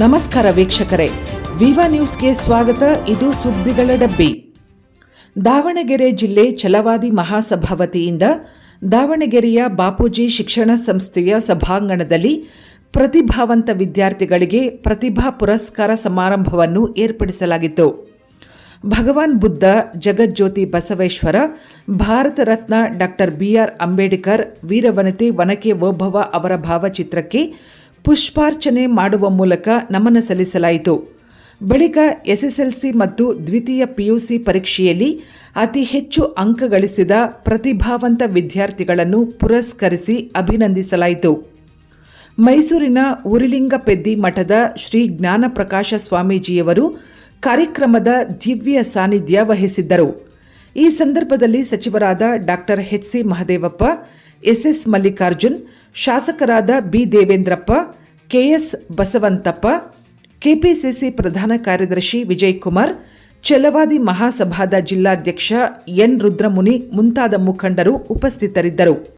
ನಮಸ್ಕಾರ ವೀಕ್ಷಕರೇ. ವಿವಾ ನ್ಯೂಸ್ಗೆ ಸ್ವಾಗತ. ಇದು ಸುದ್ದಿಗಳ ಡಬ್ಬಿ. ದಾವಣಗೆರೆ ಜಿಲ್ಲೆ ಛಲವಾದಿ ಮಹಾಸಭಾ ವತಿಯಿಂದ ದಾವಣಗೆರೆಯ ಬಾಪೂಜಿ ಶಿಕ್ಷಣ ಸಂಸ್ಥೆಯ ಸಭಾಂಗಣದಲ್ಲಿ ಪ್ರತಿಭಾವಂತ ವಿದ್ಯಾರ್ಥಿಗಳಿಗೆ ಪ್ರತಿಭಾ ಪುರಸ್ಕಾರ ಸಮಾರಂಭವನ್ನು ಏರ್ಪಡಿಸಲಾಗಿತ್ತು. ಭಗವಾನ್ ಬುದ್ಧ, ಜಗಜ್ಯೋತಿ ಬಸವೇಶ್ವರ, ಭಾರತ ರತ್ನ ಡಾಕ್ಟರ್ ಬಿಆರ್ ಅಂಬೇಡ್ಕರ್, ವೀರವನಿತೆ ವನಕೆ ಓಭವ ಅವರ ಭಾವಚಿತ್ರಕ್ಕೆ ಪುಷ್ಪಾರ್ಚನೆ ಮಾಡುವ ಮೂಲಕ ನಮನ ಸಲ್ಲಿಸಲಾಯಿತು. ಬಳಿಕ ಎಸ್ಎಸ್ಎಲ್ಸಿ ಮತ್ತು ದ್ವಿತೀಯ ಪಿಯುಸಿ ಪರೀಕ್ಷೆಯಲ್ಲಿ ಅತಿ ಹೆಚ್ಚು ಅಂಕ ಗಳಿಸಿದ ಪ್ರತಿಭಾವಂತ ವಿದ್ಯಾರ್ಥಿಗಳನ್ನು ಪುರಸ್ಕರಿಸಿ ಅಭಿನಂದಿಸಲಾಯಿತು. ಮೈಸೂರಿನ ಉರಿಲಿಂಗಪೆದ್ದಿ ಮಠದ ಶ್ರೀ ಜ್ಞಾನಪ್ರಕಾಶ ಸ್ವಾಮೀಜಿಯವರು ಕಾರ್ಯಕ್ರಮದ ದಿವ್ಯ ಸಾನ್ನಿಧ್ಯ ವಹಿಸಿದ್ದರು. ಈ ಸಂದರ್ಭದಲ್ಲಿ ಸಚಿವರಾದ doctor H C Mahadevappa S S Mallikarjun, ಶಾಸಕರಾದ B Devendrappa K S Basavanthappa, KPCC ಪ್ರಧಾನ ಕಾರ್ಯದರ್ಶಿ ವಿಜಯ್ ಕುಮಾರ್ ಛಲವಾದಿ ಮಹಾಸಭಾದ ಜಿಲ್ಲಾಧ್ಯಕ್ಷ ಎನ್ ರುದ್ರಮುನಿ ಮುಂತಾದ ಮುಖಂಡರು ಉಪಸ್ಥಿತರಿದ್ದರು.